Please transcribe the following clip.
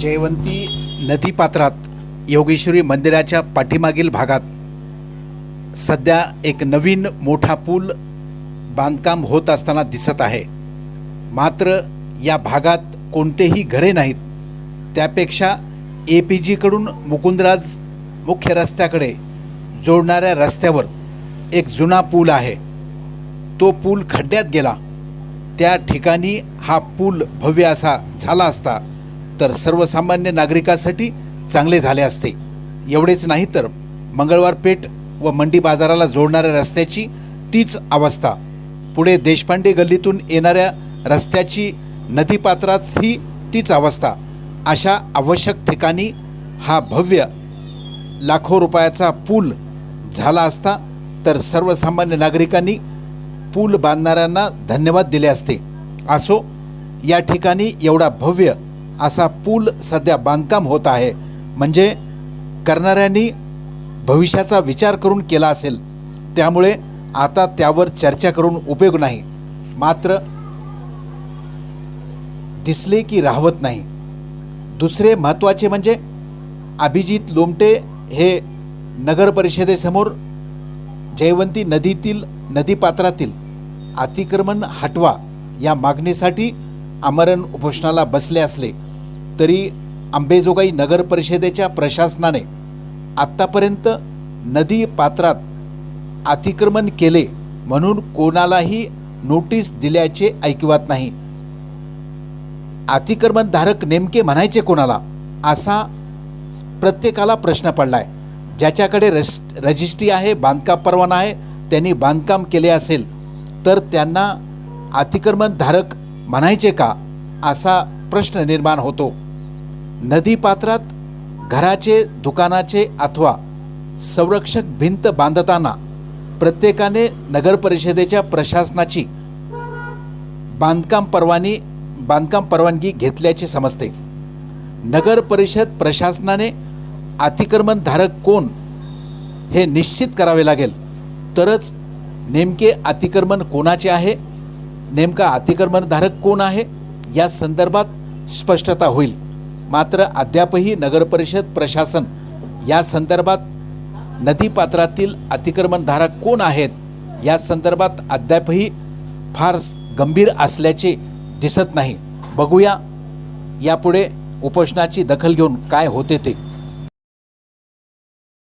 जयवंती नदीपात्रात योगेश्वरी मंदिराच्या पाठीमागील भागात सध्या एक नवीन मोठा पूल बांधकाम होत असताना दिसत आहे. मात्र या भागात कोणतेही घरे नाहीत. त्यापेक्षा ए पी जीकडून मुकुंदराज मुख्य रस्त्याकडे जोडणाऱ्या रस्त्यावर एक जुना पूल आहे. तो पूल खड्ड्यात गेला. त्या ठिकाणी हा पूल भव्य असा झाला असता तर सर्वसामान्य नागरिकासाठी चांगले झाले असते. एवढेच नाही तर मंगळवार पेठ व मंडी बाजाराला जोडणाऱ्या रस्त्याची तीच अवस्था. पुढे देशपांडे गल्लीतून येणाऱ्या रस्त्याची नदीपात्रातही तीच अवस्था. अशा आवश्यक ठिकाणी हा भव्य लाखो रुपयाचा पूल झाला असता तर सर्वसामान्य नागरिकांनी पूल बांधणाऱ्यांना धन्यवाद दिले असते. असो या ठिकाणी एवढा भव्य असा पूल सध्या बांधकाम होत आहे. म्हणजे करणाऱ्यांनी भविष्याचा विचार करून केला असेल. त्यामुळे आता त्यावर चर्चा करून उपयोग नाही. मात्र दिसले की राहवत नाही. दुसरे महत्त्वाचे म्हणजे अभिजित लोमटे हे नगर परिषदेसमोर जयवंती नदीतील नदीपात्रातील अतिक्रमण हटवा या मागणीसाठी आमरण उपोषणाला बसले असले. तरी अंबेजोगाई नगर परिषदेच्या प्रशासनाने आत्तापर्यंत नदी पात्रात अतिक्रमण केले म्हणून कोणालाही नोटीस दिल्याचे ऐकिवात नाही. अतिक्रमणधारक नेमके म्हणायचे कोणाला? असा प्रत्येकाला प्रश्न पडलाय. ज्याच्याकडे रस रजिस्ट्री आहे बांधकाम परवाना आहे त्यांनी बांधकाम केले असेल तर त्यांना अतिक्रमणधारक म्हणायचे का? असा प्रश्न निर्माण होतो. नदीपात्रात घराचे दुकानाचे अथवा संरक्षक भिंत बांधताना प्रत्येकाने नगरपरिषदेच्या प्रशासनाची बांधकाम परवानी बांधकाम परवानगी घेतल्याचे समजते. नगर परिषद प्रशासनाने अतिक्रमणधारक कोण हे निश्चित करावे लागेल. तरच नेमके अतिक्रमण कोणाचे आहे? नेमका अतिक्रमणधारक कोण आहे? या संदर्भात स्पष्टता होईल. मात्र अद्यापही नगरपरिषद प्रशासन या संदर्भात नदीपात्रातील अतिक्रमणधारक कोण आहेत या संदर्भात अद्यापही फार गंभीर असल्याचे दिसत नाही. बघूया यापुढे उपोषणाची दखल घेऊन काय होते ते.